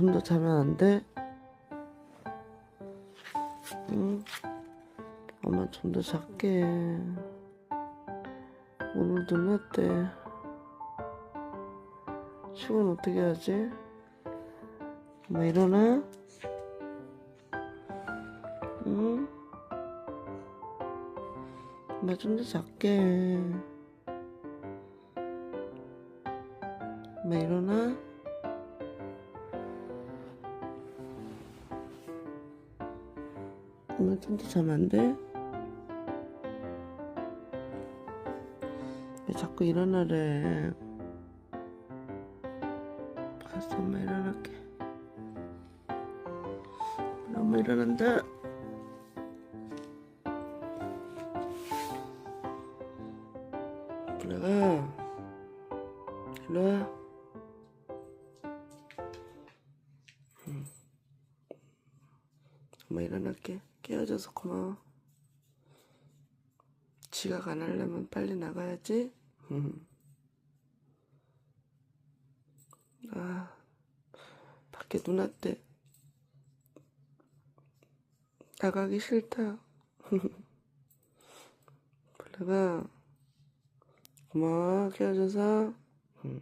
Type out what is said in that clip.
좀더 자면 안 돼? 응? 엄마 좀 더 잘게. 오늘도 늦대. 출근 어떻게 하지? 엄마 일어나? 응? 엄마 좀 더 잘게. 엄마 일어나? 엄마 좀더 자면 안 돼? 왜 자꾸 일어나래? 알았어, 엄마 일어날게. 엄마 일어난다. 일어나. 응. 엄마 일어날게. 깨워줘서 고마워. 지각 안 하려면 빨리 나가야지. 응. 아, 밖에 눈 왔대. 나가기 싫다. 블레가 고마워 깨워줘서. 응.